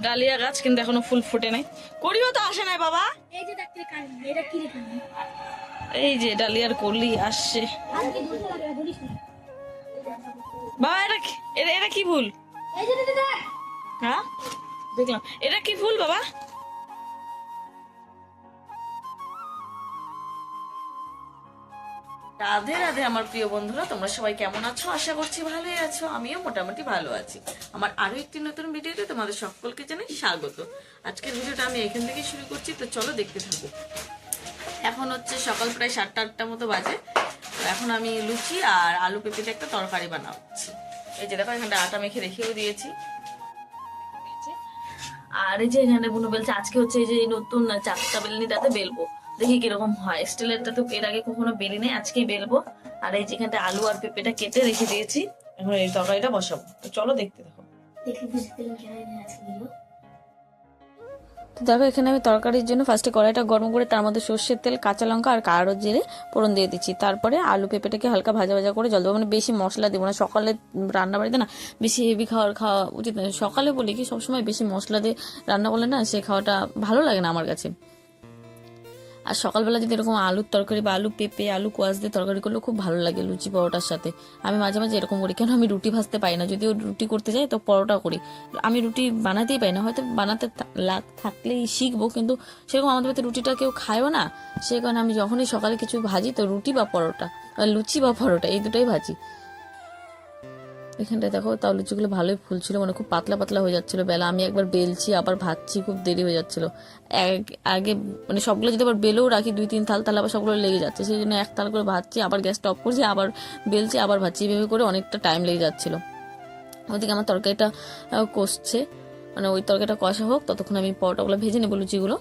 Dahlia গাছ কিন্তু এখনও ফুল ফুটে নাই। করিও তো আসে নাই বাবা। এই যে ডালিয়ার কলি আসছে। বাবা এটা কি- এটা কি ফুল? হ্যাঁ? দেখলাম। এটা কি ফুল বাবা? রাধে রাধে আমার প্রিয় বন্ধুরা, তোমরা সবাই কেমন আছো? আশা করছি ভালোই আছো। আমিও মোটামুটি ভালো আছি। আমার আরও একটি নতুন ভিডিওতে তোমাদের সকলকে জানাই স্বাগত। আজকের ভিডিওটা আমি এখান থেকে শুরু করছি, তো চলো দেখতে থাকো। এখন হচ্ছে সকাল প্রায় সাতটা, আটটা মতো বাজে। তো এখন আমি লুচি আর আলু পেঁপেতে একটা তরকারি বানাচ্ছি। এই যে দেখো, এখানটা আটা মেখে রেখেও দিয়েছি। আর এই যে এখানে বুনু বেলছে, আজকে হচ্ছে এই যে নতুন চারটা বেলনিটাতে বেলবো। দেখি কীরকম হয়। স্টিলেরটা তো এর আগে কখনো বেলি নেই আজকেই বেলবো। আর এই যেখানটা আলু আর পেঁপেটা কেটে রেখে দিয়েছি এখন এই তরকারিটা বসাবো। তো চলো দেখতে দেখে তো দেখো এখানে আমি তরকারির জন্য ফার্স্টে কড়াইটা গরম করে তার মধ্যে সর্ষের তেল কাঁচা লঙ্কা আর কারও জিরে ফোড়ন দিয়ে দিচ্ছি। তারপরে আলু পেঁপেটাকে হালকা ভাজা ভাজা করে জল দেবো। মানে বেশি মশলা দেবো না। সকালে রান্না বাড়িতে না বেশি হেভি খাওয়ার খাওয়া উচিত নয়। সকালে বলি কি সবসময় বেশি মশলা দিয়ে রান্না করলে না সে খাওয়াটা ভালো লাগে না আমার কাছে। আর সকালবেলা যদি এরকম আলুর তরকারি বা আলু পেঁপে, আলু কোয়াশ দিয়ে তরকারি করলে খুব ভালো লাগে লুচি পরোটার সাথে। আমি মাঝে মাঝে এরকম করি, কেন আমি রুটি ভাজতে পারি না? যদিও রুটি করতে যাই তো পরোটা করি। আমি রুটি বানাতেই পারি না, হয়তো বানাতে থাকলেই শিখব, কিন্তু সেরকম আমাদের বাড়িতে রুটিটা কেউ খায়ও না। সেই কারণে আমি যখনই সকালে কিছু ভাজি তো রুটি বা পরোটা লুচি বা পরোটা, এই দুটোই ভাজি। এখানটায় দেখো তাও লুচিগুলো ভালোই ফুলছিল মানে খুব পাতলা পাতলা হয়ে যাচ্ছিল। বেলা আমি একবার বেলছি, আবার ভাজছি, খুব দেরি হয়ে যাচ্ছিল। এক- আগে মানে সবগুলো যদি আবার বেলেও রাখি, দুই, তিন থাল তাহলে আবার সবগুলো লেগে যাচ্ছে। সেই জন্য এক থাল করে ভাজছি, আবার গ্যাসটা অফ করছি, আবার বেলছি, আবার ভাজছি। এভাবে করে অনেকটা টাইম লেগে যাচ্ছিল। ওদিকে আমার তরকারিটা কষছে। মানে ওই তরকারিটা কষা হোক, ততক্ষণ আমি পরোটাগুলো ভেজে নেব, লুচিগুলো।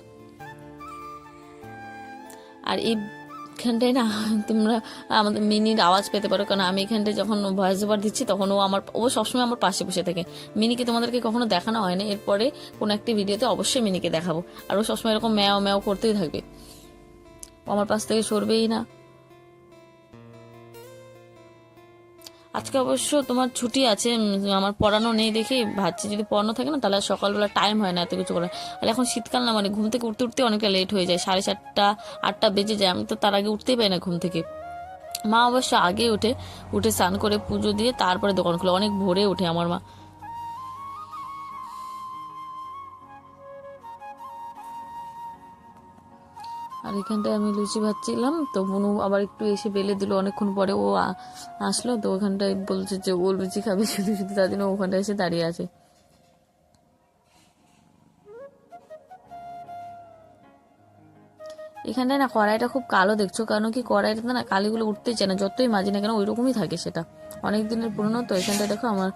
আর এইখানটায় না, তোমরা আমাদের মিনির আওয়াজ পেতে পারো। কারণ আমি এখানটায় যখন ভয়েস ওভার দিচ্ছি, তখন ও আমার, ও সবসময় আমার পাশে বসে থাকে। মিনিকে তোমাদেরকে কখনো দেখানো হয় না এরপরে কোনো একটি ভিডিওতে অবশ্যই মিনিকে দেখাবো। আর ও সবসময় এরকম ম্যাও ম্যাও করতেই থাকবে। আমার পাশ থেকে সরবেই না। আজকে অবশ্য তোমার ছুটি আছে আমার পড়ানো নেই দেখে ভাবছি যদি পড়ানো থাকে না তাহলে সকালবেলা টাইম হয় না এত কিছু করে আর এখন শীতকাল না মানে ঘুম থেকে উঠতে উঠতে অনেকটা লেট হয়ে যায়, সাড়ে চারটা আটটা বেজে যায়। আমি তো তার আগে উঠতেই পাই না ঘুম থেকে। মা অবশ্য আগে উঠে উঠে স্নান করে পুজো দিয়ে তারপরে দোকান খুলে, অনেক ভোরে উঠে আমার মা। আর এখানটায় আমি লুচি ভাজছিলাম, তো বুনু আবার একটু এসে বেলে দিল। অনেকক্ষণ পরে ও আসলো, তো ওখানটায় বলছে যে ও লুচি খাবে শুধু শুধু তার জন্য ওখানটায় এসে দাঁড়িয়ে আছে। এখানটায় না কড়াইটা খুব কালো দেখছ, কারণ কি কড়াইটাতে না কালিগুলো উঠতেই চায় না, যতই মাজি না কেন ওই রকমই থাকে সেটা। অনেক দিনের পুরনো, তো এখানটায় দেখো আমার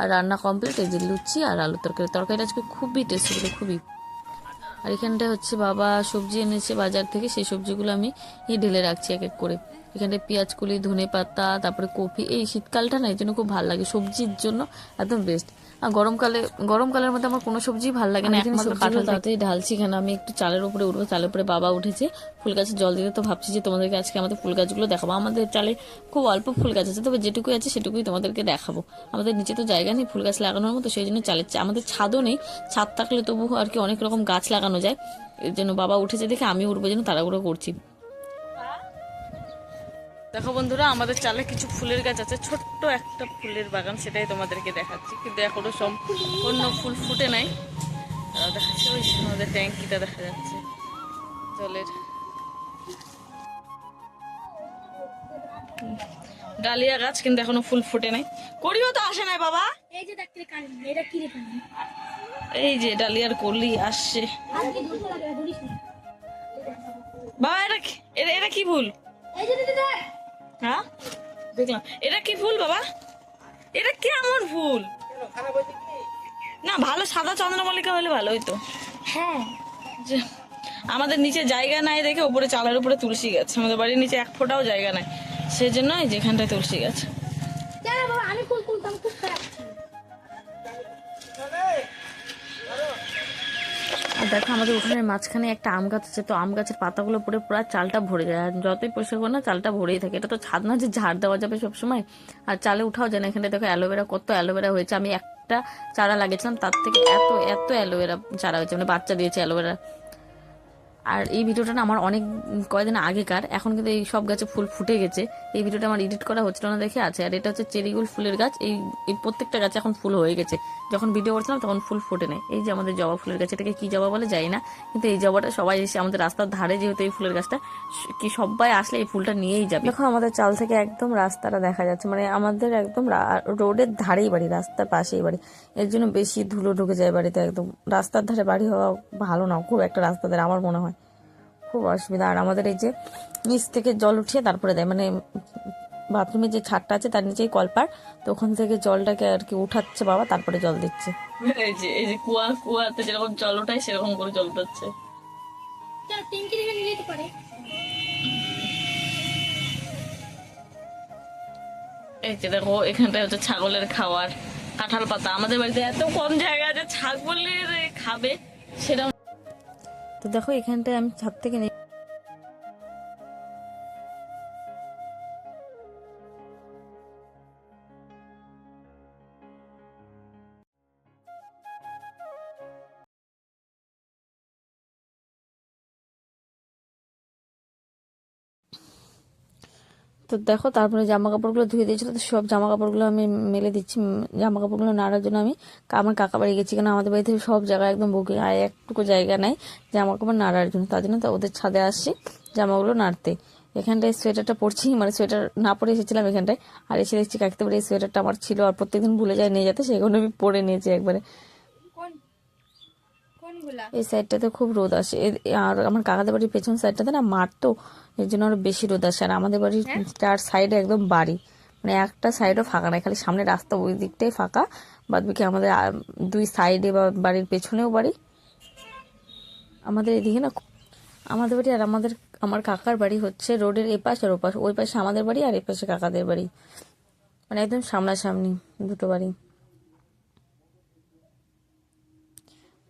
আর রান্না কমপ্লিট এই যে লুচি আর আলু তরকারি। তরকারিটা আজকে খুবই টেস্টি খুবই। আর এখানটা হচ্ছে বাবা সবজি এনেছে বাজার থেকে, সেই সবজিগুলো আমি ঢেলে রাখছি এক এক করে। এখানটায় পেঁয়াজ কুলি ধনে পাতা তারপরে কপি, এই শীতকালটা না এই জন্য খুব ভালো লাগে, সবজির জন্য একদম বেস্ট আর গরমকালে গরমকালের মধ্যে আমার কোনো সবজি ভালো লাগে না একমাত্র কাঁঠাল তাড়াতাড়ি ঢালছি এখানে আমি একটু চালের উপরে উঠবো চালের উপরে বাবা উঠেছে ফুল গাছে জল দিতে তো ভাবছি যে তোমাদেরকে আজকে আমাদের ফুল গাছগুলো দেখাবো। আমাদের চালে খুব অল্প ফুল গাছ আছে তবে যেটুকুই আছে সেটুকুই তোমাদেরকে দেখাবো। আমাদের নিচে তো জায়গা নেই ফুল গাছ লাগানোর মতো সেই জন্য চালের আমাদের ছাদও নেই। ছাদ থাকলে তবু আর কি অনেক রকম গাছ লাগানো যায়। এর জন্য বাবা উঠেছে দেখে আমি উঠবো যেন তাড়াহুড়ো করছি। দেখো বন্ধুরা আমাদের চালে কিছু ফুলের গাছ আছে। ছোট্ট একটা ফুলের বাগান সেটাই তোমাদেরকে দেখাচ্ছি। কিন্তু এখনও সম্পূর্ণ ফুল ফুটে নাই। দেখাচ্ছি ওই আমাদের ট্যাঙ্কিটা দেখা যাচ্ছে জলের। ডালিয়া গাছ কিন্তু এখনও ফুল ফুটে নাই। করিও তো আসে নাই বাবা। এই যে এটা কি রে এই যে ডালিয়ার কলি আসছে। বাবা এটা কি- এটা এটা কি ভুল এই যে হ্যাঁ? দেখলাম। এটা কি ফুল বাবা? এটা কেমন ফুল? না ভালো সাদা চন্দ্রমল্লিকা হলে ভালো হইতো। হ্যাঁ। আমাদের নিচে জায়গা নাই দেখে উপরে চালের উপরে তুলসী গাছ। আমাদের বাড়ির নিচে এক ফোটাও জায়গা নাই। সেই জন্যই যেখানটায় তুলসী গাছ। দেখো, আমাদের উঠানের মাঝখানে একটা আম গাছ আছে, তো আম গাছের পাতাগুলো পড়ে পুরো চালটা ভরে যায়। আর যতই পরিষ্কার করো না, চালটা ভরেই থাকে। এটা তো ছাদ না যে ঝাড় দেওয়া যাবে সবসময়। আর চালে উঠাও যায় না এখানে। দেখো, অ্যালোভেরা কত অ্যালোভেরা হয়েছে। আমি একটা চারা লাগিয়েছিলাম, তার থেকে এত এত অ্যালোভেরা চারা হয়েছে। মানে বাচ্চা দিয়েছে অ্যালোভেরা। আর এই ভিডিওটা না আমার অনেক কয়েকদিন আগেকার। এখন কিন্তু এই সব গাছে ফুল ফুটে গেছে। এই ভিডিওটা আমার এডিট করা হচ্ছিল না দেখে আছে। আর এটা হচ্ছে চেরিগুল ফুলের গাছ। এই এই প্রত্যেকটা গাছে এখন ফুল হয়ে গেছে। যখন ভিডিও করছিলাম তখন ফুল ফোটে নেই। এই যে আমাদের জবা ফুলের গাছ, এটাকে কি জবা বলে যাই না। কিন্তু এই জবাটা সবাই এসে আমাদের রাস্তার ধারে যেহেতু এই ফুলের গাছটা কি সবাই আসলে এই ফুলটা নিয়েই যাবে। দেখো, আমাদের চাল থেকে একদম রাস্তাটা দেখা যাচ্ছে। মানে আমাদের একদম রোডের ধারেই বাড়ি, রাস্তার পাশেই বাড়ি। এর জন্য বেশি ধুলো ঢুকে যায় বাড়িতে একদম। রাস্তার ধারে বাড়ি হওয়া ভালো না, খুব একটা রাস্তার ধারে আমার মনে হয়। খুব অসুবিধা। আর আমাদের এই যে নিচ থেকে জল উঠিয়ে তারপরে দেয় মানে বাথরুমের যে ছাদটা আছে তার নিচেই কলপার তো ওখান থেকে জলটাকে আর কি উঠাচ্ছে বাবা তারপরে জল দিচ্ছে। এই যে এই যে কুয়া কুয়াতে যেরকম জল উঠায় সেরকম করে জল উঠাচ্ছে। এই যে দেখো এখানটায় হচ্ছে ছাগলের খাওয়ার কাঁঠাল পাতা। আমাদের বাড়িতে এত কম জায়গা আছে ছাগলের খাবে সেটা তো দেখো এখানটায় আমি ছাদ থেকে তো দেখো, তারপরে জামা কাপড়গুলো ধুয়ে দিয়েছিল তো সব জামা কাপড়গুলো আমি মেলে দিচ্ছি। জামা কাপড়গুলো নাড়ার জন্য আমি আমার কাকা বাড়ি গেছি কারণ আমাদের বাড়ি থেকে সব জায়গায় একদম বুকিং, আর একটুকু জায়গা নাই জামা কাপড় নাড়ার জন্য। তার জন্য তো ওদের ছাদে আসছি জামাগুলো নাড়তে। এখানটায় সোয়েটারটা পরছি মানে সোয়েটার না পরে এসেছিলাম এখানটায়। আর এসে দেখছি কাকতে পারে এই সোয়েটারটা আমার ছিল, আর প্রত্যেকদিন ভুলে যায় নিয়ে যেতে সেগুলো আমি পরে নিয়েছি একবারে। কোন এই সাইডটাতে খুব রোদ আসে। আর আমার কাকাদের বাড়ির পেছন সাইডটাতে না মাঠ তো এর জন্য আরও বেশি রোদ আসে। আর আমাদের বাড়ির চার সাইডে একদম বাড়ি। মানে একটা সাইডও ফাঁকা নাই খালি সামনে রাস্তা ওই দিকটাই ফাঁকা। বাদ বাকি আমাদের দুই সাইডে বা বাড়ির পেছনেও বাড়ি। আমাদের এদিকে না আমাদের বাড়ি আর আমাদের আমার কাকার বাড়ি হচ্ছে রোডের এপাশ আর ওপাশ। ওই পাশে আমাদের বাড়ি আর এপাশে কাকাদের বাড়ি। মানে একদম সামনাসামনি দুটো বাড়ি।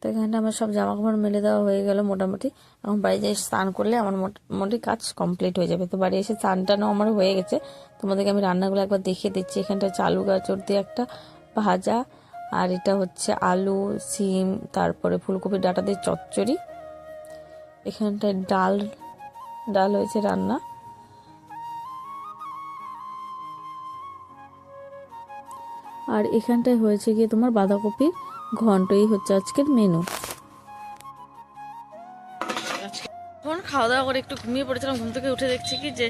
তো এখানটা আমার সব জামা কাপড় মেলে দেওয়া হয়ে গেল মোটামুটি। এখন বাড়ি যাই স্নান করলে আমার মোটামুটি কাজ কমপ্লিট হয়ে যাবে। তো বাড়ি এসে স্নান টানও আমার হয়ে গেছে। তোমাদেরকে আমি রান্নাগুলো একবার দেখিয়ে দিচ্ছি। এখানটা চালু গাজর দিয়ে একটা ভাজা। আর এটা হচ্ছে আলু, সিম, তারপরে ফুলকপির ডাটা দিয়ে চচ্চড়ি। এখানটায় ডাল ডাল হয়েছে রান্না। আর এখানটায় হয়েছে গিয়ে তোমার বাঁধাকপির ঘন্ট এই হচ্ছে আজকের মেনু এখন খাওয়া দাওয়া করে একটু ঘুমিয়ে পড়েছিলাম, ঘুম থেকে উঠে দেখছি কি যে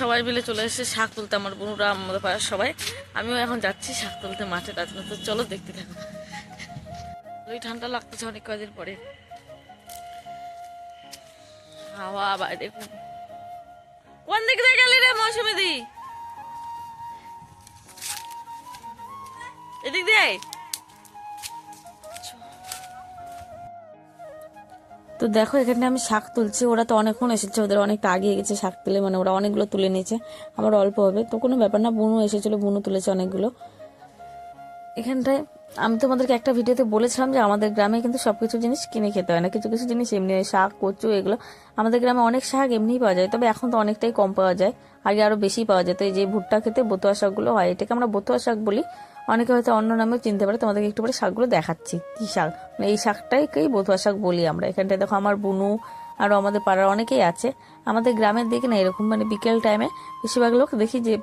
সবাই মিলে চলে এসেছে শাক তুলতে, আমার বোনরা, আমাদের পাড়ার সবাই। আমিও এখন যাচ্ছি শাক তুলতে মাঠে, তার জন্য তো চলো দেখতে থাকো। ওই ঠান্ডা লাগতেছে অনেক কয়দিন পরে। হাওয়া, বাইরে কোন দিক দিয়ে গেলি রে মৌসুমি দি এদিক দিয়ে তো দেখো, এখানে আমি শাক তুলছি। ওরা তো অনেকক্ষণ এসেছে, ওদের অনেকটা আগিয়ে গেছে শাক তুলে মানে ওরা অনেকগুলো তুলে নিয়েছে। আমার অল্প হবে। তো কোনো ব্যাপার না, বুনু এসেছিল, বুনু তুলেছে অনেকগুলো। এখানটায় আমি তোমাদেরকে একটা ভিডিওতে বলেছিলাম যে আমাদের গ্রামে কিন্তু সব কিছু জিনিস কিনে খেতে হয় না। কিছু কিছু জিনিস এমনি শাক, কচু, এগুলো আমাদের গ্রামে অনেক শাক এমনিই পাওয়া যায়। তবে এখন তো অনেকটাই কম পাওয়া যায় আগে আরও বেশি পাওয়া যেত এই যে ভুট্টা খেতে বতুয়া শাকগুলো হয়, এটাকে আমরা বতুয়া শাক বলি। অনেকে হয়তো অন্য নামেও চিনতে পারে, তোমাদেরকে একটু পরে শাকগুলো দেখাচ্ছি। কি শাক? মানে এই শাকটাকেই বতুয়া শাক বলি আমরা। এখানটায় দেখো আমার বুনু আরও আমাদের পাড়ার অনেকেই আছে। আমাদের গ্রামের দিকে না এরকম মানে বিকেল টাইমে বেশিরভাগ লোক দেখি যে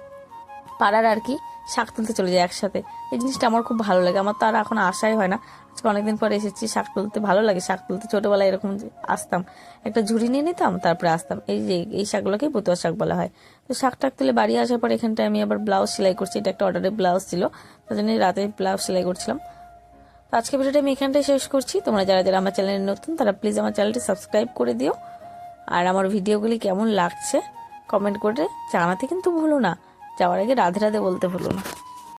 পাড়ার আর কি শাক তুলতে চলে যায় একসাথে। এই জিনিসটা আমার খুব ভালো লাগে। আমার তো আর এখন আশাই হয় না। আজকে অনেকদিন পরে এসেছি, শাক তুলতে ভালো লাগে, শাক তুলতে। ছোটোবেলায় এরকম আসতাম। একটা ঝুড়ি নিয়ে নিতাম, তারপরে আসতাম। এই যে, এই শাকগুলোকেই বতুয়া শাক বলা হয়। তো শাক টাক তুলে বাড়ি আসার পর এখানটায় আমি আবার ব্লাউজ সেলাই করছি। এটা একটা অর্ডারের ব্লাউজ ছিল। তার জন্য রাতে ব্লাউজ সেলাই করছিলাম। তো আজকে ভিডিওটা আমি এখানটায় শেষ করছি। তোমরা যারা যারা আমার চ্যানেলে নতুন, তারা প্লিজ আমার চ্যানেলটি সাবস্ক্রাইব করে দিও। আর আমার ভিডিওগুলি কেমন লাগছে, কমেন্ট করে জানাতে কিন্তু ভুলো না। যাওয়ার আগে রাধে রাধে বলতে ভুলো না।